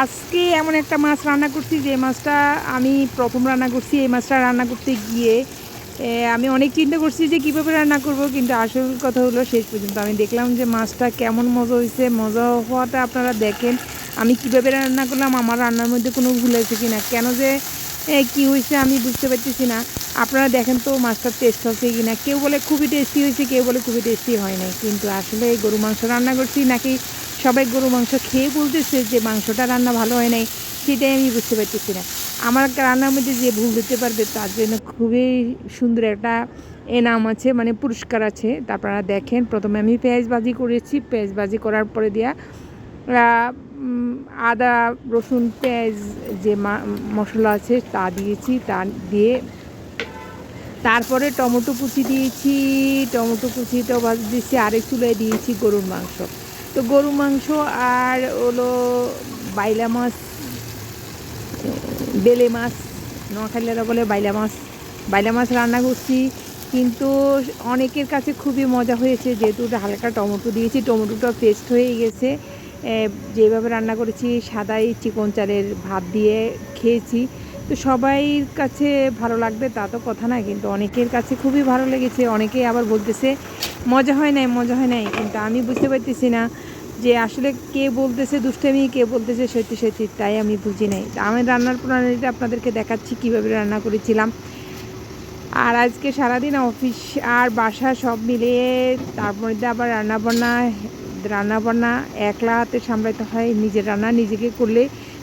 আজকে এমন একটা মাছ রান্না করছি যে মাছটা আমি প্রথম রান্না করছি, এই মাছটা রান্না করতে গিয়ে আমি অনেক চিন্তা করছি যে কীভাবে রান্না করব, কিন্তু আসল কথা হলো শেষ পর্যন্ত। আমি দেখলাম যে মাছটা কেমন মজা হয়েছে, মজা হওয়াটা আপনারা দেখেন। আমি কীভাবে রান্না করলাম, আমার রান্নার মধ্যে কোনো ভুল হয়েছে কি না কেন যে কি হয়েছে আমি বুঝতে পারতেছি না। আপনারা দেখেন তো মাছটার টেস্ট হচ্ছে কি না কেউ বলে খুবই টেস্টি হয়েছে, কেউ বলে খুবই টেস্টি হয় নাই। কিন্তু আসলে গরু মাংস রান্না করছি নাকি সবাই গরু মাংস খেয়ে বলতেছে যে মাংসটা রান্না ভালো হয় নাই, সেটাই আমি বুঝতে পারতেছি না। আমার রান্নার মধ্যে যে ভুল দিতে পারবে তার জন্য খুবই সুন্দর একটা এনাম আছে মানে পুরস্কার আছে। তা আপনারা দেখেন, প্রথমে আমি পেঁয়াজ ভাজি করেছি। পেঁয়াজ ভাজি করার পরে দিয়া আদা, রসুন, পেঁয়াজ যে মশলা আছে তা দিয়েছি, তা দিয়ে তারপরে টমেটো কুচি দিয়েছি। টমেটো কুচিটাও ভাজি দিয়েছি আরেক চুলায় দিয়েছি গরুর মাংস। তো গরু, মাংস আর হলো বাইলা মাছ, বেলে মাছ, নোয়াখালীরা বলে বাইলা মাছ। বাইলা মাছ রান্না করছি, কিন্তু অনেকের কাছে খুবই মজা হয়েছে যেহেতু হালকা টমেটো দিয়েছি, টমেটোটা পেস্ট হয়ে গেছে। যেভাবে রান্না করেছি, সাদাই চিকন চালের ভাত দিয়ে খেয়েছি। তো সবাইর কাছে ভালো লাগবে, তা তো কথা না, কিন্তু অনেকের কাছে খুবই ভালো লেগেছে। অনেকেই আবার বলতেছে, মজা হয় নাই, মজা হয় নাই। কিন্তু আমি বুঝতে পারতেছি না। যে আসলে কে বলতেছে দুষ্টামি, কে বলতেছে সত্যি সত্যি তাই আমি বুঝি নাই। আমি রান্নার প্রণালীটা আপনাদেরকে দেখাচ্ছি, কীভাবে রান্না করেছিলাম। আর আজকে সারাদিন অফিস আর বাসা সব মিলিয়ে তার মধ্যে আবার রান্নাবান্না রান্নাবান্না একলা হাতে সামলাতে হয়, নিজের রান্না নিজেকে করলে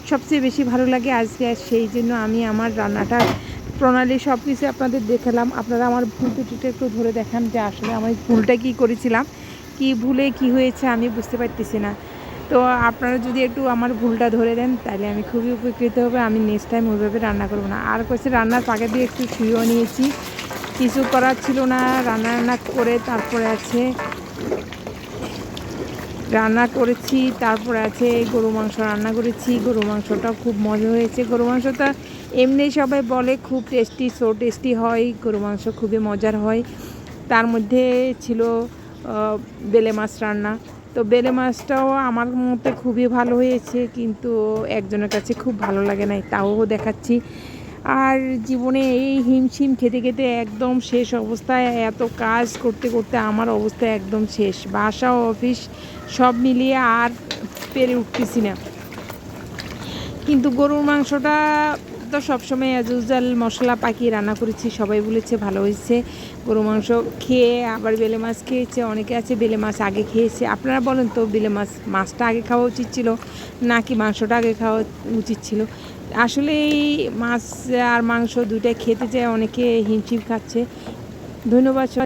সবচেয়ে বেশি ভালো লাগে। আজকে সেই জন্য আমি আমার রান্নাটা, প্রণালী সব কিছু আপনাদের দেখালাম। আপনারা আমার ভুল ত্রুটিটা একটু ধরে দেখান যে আসলে আমি ভুলটা কী করেছিলাম। কি ভুলে কি হয়েছে আমি বুঝতে পারতেছি না। তো আপনারা যদি একটু আমার ভুলটা ধরে দেন, তাহলে আমি খুবই উপকৃত হবে। আমি নেক্সট টাইম ওইভাবে রান্না করব না। আর কয়েছে রান্নার পাকে দিয়ে একটু শুয়েও নিয়েছি। কিছু করার ছিল না। রান্না রান্না করে তারপরে আছে, রান্না করেছি, তারপরে আছে গরু মাংস রান্না করেছি। গরু মাংসটা খুব মজা হয়েছে। গরু মাংসটা এমনি সবাই বলে খুব টেস্টি সো টেস্টি হয়। গরু মাংস খুবই মজার হয়। তার মধ্যে ছিল বেলে মাছ রান্না। তো বেলে মাছটাও আমার মতে খুবই ভালো হয়েছে, কিন্তু একজনের কাছে খুব ভালো লাগে নাই, তাও দেখাচ্ছি। আর জীবনে এই হিমশিম খেতে খেতে একদম শেষ অবস্থায় এত কাজ করতে করতে আমার অবস্থা একদম শেষ। বাসা, অফিস সব মিলিয়ে আর পেরে উঠতেছি না। কিন্তু গরুর মাংসটা তো সবসময় অ্যাজুজাল মশলা পাকিয়ে রান্না করেছি, সবাই বলেছে ভালো হয়েছে। গরু মাংস খেয়ে আবার বেলে মাছ খেয়েছে, অনেকে আছে বেলে মাছ আগে খেয়েছে। আপনারা বলেন তো বেলে মাছ, মাছটা আগে খাওয়া উচিত ছিল নাকি মাংসটা আগে খাওয়া উচিত ছিল? আসলে এই মাছ আর মাংস দুইটাই খেতে চায় অনেকে হিমশিম খাচ্ছে। ধন্যবাদ।